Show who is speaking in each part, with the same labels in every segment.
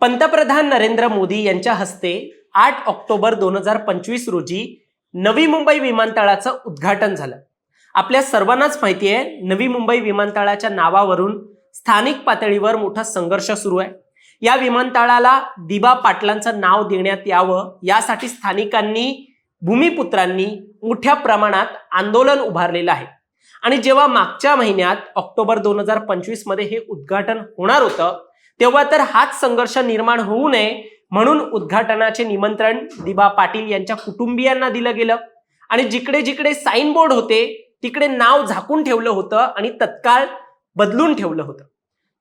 Speaker 1: पंतप्रधान नरेंद्र मोदी यांच्या हस्ते आठ ऑक्टोबर दोन हजार पंचवीस रोजी नवी मुंबई विमानतळाचं उद्घाटन झालं. आपल्या सर्वांनाच माहिती आहे नवी मुंबई विमानतळाच्या नावावरून स्थानिक पातळीवर मोठा संघर्ष सुरू आहे. या विमानतळाला दिबा पाटलांचं नाव देण्यात यावं यासाठी स्थानिकांनी भूमिपुत्रांनी मोठ्या प्रमाणात आंदोलन उभारलेलं आहे. आणि जेव्हा मागच्या महिन्यात ऑक्टोबर दोन हजार पंचवीसमध्ये हे उद्घाटन होणार होतं तेव्हा तर हाच संघर्ष निर्माण होऊ नये म्हणून उद्घाटनाचे निमंत्रण दिबा पाटील यांच्या कुटुंबियांना दिलं गेलं. आणि जिकडे जिकडे साईन बोर्ड होते तिकडे नाव झाकून ठेवलं होतं आणि तत्काळ बदलून ठेवलं होतं.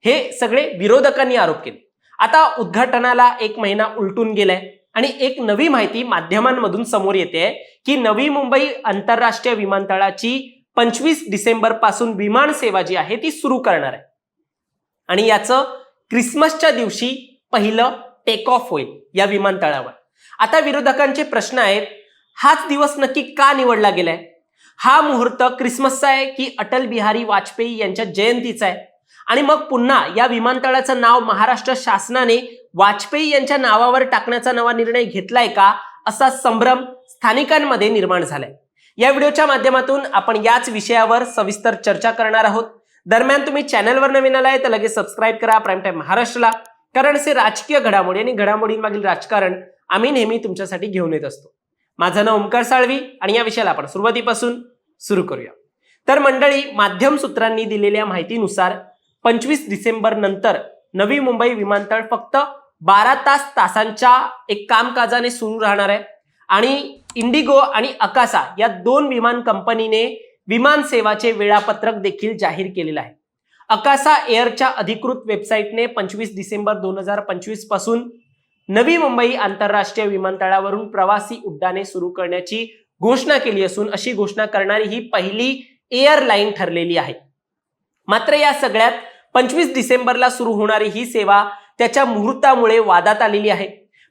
Speaker 1: हे सगळे विरोधकांनी आरोप केले. आता उद्घाटनाला एक महिना उलटून गेलाय आणि एक नवी माहिती माध्यमांमधून समोर येते की नवी मुंबई आंतरराष्ट्रीय विमानतळाची पंचवीस डिसेंबरपासून विमान सेवा जी आहे ती सुरू करणार आहे. आणि याचं क्रिसमसच्या दिवशी पहिलं टेक ऑफ होईल या विमानतळावर. आता विरोधकांचे प्रश्न आहेत हाच दिवस नक्की का निवडला गेलाय? हा मुहूर्त क्रिसमसचा आहे की अटल बिहारी वाजपेयी यांच्या जयंतीचा आहे? आणि मग पुन्हा या विमानतळाचं नाव महाराष्ट्र शासनाने वाजपेयी यांच्या नावावर टाकण्याचा नवा निर्णय घेतलाय का असा संभ्रम स्थानिकांमध्ये निर्माण झालाय. या व्हिडिओच्या माध्यमातून आपण याच विषयावर सविस्तर चर्चा करणार आहोत. दरम्यान तुम्ही चॅनलवर नवीन आलाय तर लगेच सबस्क्राईब करा. प्राईम टाईम महाराष्ट्रला. कारण असे राजकीय घडामोडी आणि घडामोडींमागील राजकारण आम्ही नेहमी तुमच्यासाठी घेऊन येत असतो. माझं नाव ओमकार साळवी आणि या विषयाला आपण सुरुवातीपासून सुरू करूया. तर मंडळी माध्यम सूत्रांनी दिलेल्या माहितीनुसार पंचवीस डिसेंबर नंतर नवी मुंबई विमानतळ फक्त बारा तास तासांच्या एक कामकाजाने सुरू राहणार आहे. आणि इंडिगो आणि अकासा या दोन विमान कंपनीने विमान सेवाचे वेळापत्रक देखील जाहीर केलेलं आहे. अकासा एअरच्या अधिकृत वेबसाईटने पंचवीस डिसेंबर दोन हजार पंचवीसपासून नवी मुंबई आंतरराष्ट्रीय विमानतळावरून प्रवासी उड्डाणे सुरू करण्याची घोषणा केली असून अशी घोषणा करणारी ही पहिली एअरलाईन ठरलेली आहे. मात्र या सगळ्यात पंचवीस डिसेंबरला सुरू होणारी ही सेवा त्याच्या मुहूर्तामुळे वादात आलेली आहे.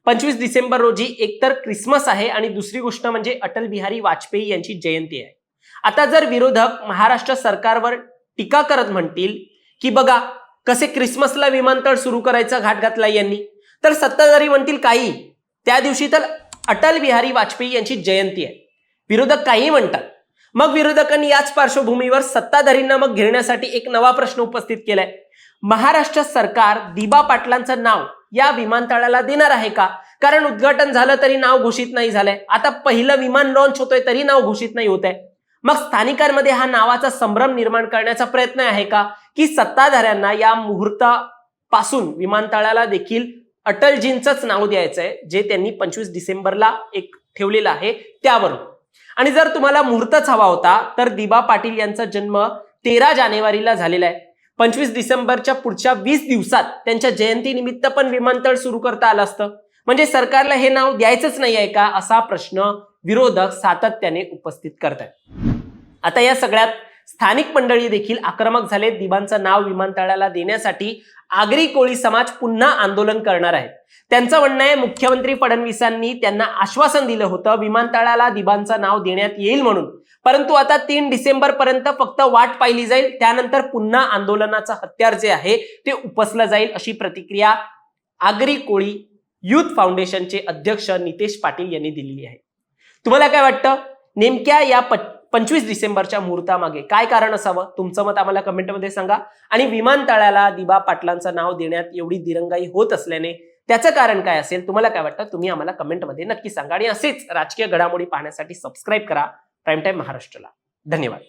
Speaker 1: पंचवीस डिसेंबर रोजी एकतर क्रिसमस आहे आणि दुसरी गोष्ट म्हणजे अटल बिहारी वाजपेयी यांची जयंती आहे. आता जर विरोधक महाराष्ट्र सरकारवर टीका करत म्हणतील की बघा कसे क्रिसमसला विमानतळ सुरू करायचा घाट घातला यांनी तर सत्ताधारी म्हणतील काही. त्या दिवशी तर अटल बिहारी वाजपेयी यांची जयंती आहे. विरोधक काही म्हणतात. मग विरोधकांनी याच पार्श्वभूमीवर सत्ताधारींना मग घेण्यासाठी एक नवा प्रश्न उपस्थित केलाय. महाराष्ट्र सरकार दिबा पाटलांचं नाव या विमानतळाला देणार आहे का? कारण उद्घाटन झालं तरी नाव घोषित नाही झालंय. आता पहिलं विमान लॉन्च होतोय तरी नाव घोषित नाही होत आहे मग स्थानिकांमध्ये हा नावाचा संभ्रम निर्माण करण्याचा प्रयत्न आहे का? की सत्ताधाऱ्यांना या मुहूर्तापासून विमानतळाला देखील अटलजींचंच नाव द्यायचं आहे जे त्यांनी पंचवीस डिसेंबरला एक ठेवलेलं आहे त्यावरून. आणि जर तुम्हाला मुहूर्तच हवा होता तर दिबा पाटील यांचा जन्म तेरा जानेवारीला झालेला आहे. पंचवीस डिसेंबरच्या पुढच्या वीस दिवसात त्यांच्या जयंतीनिमित्त पण विमानतळ सुरू करता आलं असतं. म्हणजे सरकारला हे नाव द्यायचंच नाही आहे का असा प्रश्न विरोधक सातत्याने उपस्थित करतात. आता या सगळ्यात स्थानिक मंडळी देखील आक्रमक झाले. दिबांचं नाव विमानतळाला देण्यासाठी आगरी कोळी समाज पुन्हा आंदोलन करणार आहे. त्यांचं म्हणणं आहे मुख्यमंत्री फडणवीसांनी त्यांना आश्वासन दिलं होतं विमानतळाला दिबांचं नाव देण्यात येईल म्हणून. परंतु आता तीन डिसेंबर पर्यंत फक्त वाट पाहिली जाईल. त्यानंतर पुन्हा आंदोलनाचं हत्यार जे आहे ते उपसलं जाईल अशी प्रतिक्रिया आगरी कोळी युथ फाउंडेशनचे अध्यक्ष नितेश पाटील यांनी दिलेली आहे. तुम्हाला काय वाटतं? नेमक्या या पंचवीस डिसेंबरच्या मुहूर्तामागे काय कारण असावं? तुमचं मत आम्हाला कमेंटमध्ये सांगा. आणि विमानतळाला दिबा पाटलांचं नाव देण्यात एवढी दिरंगाई होत असल्याने त्याचं कारण काय असेल? तुम्हाला काय वाटतं? तुम्ही आम्हाला कमेंटमध्ये नक्की सांगा. आणि असेच राजकीय घडामोडी पाहण्यासाठी सबस्क्राईब करा. प्राईम टाईम महाराष्ट्राला. धन्यवाद.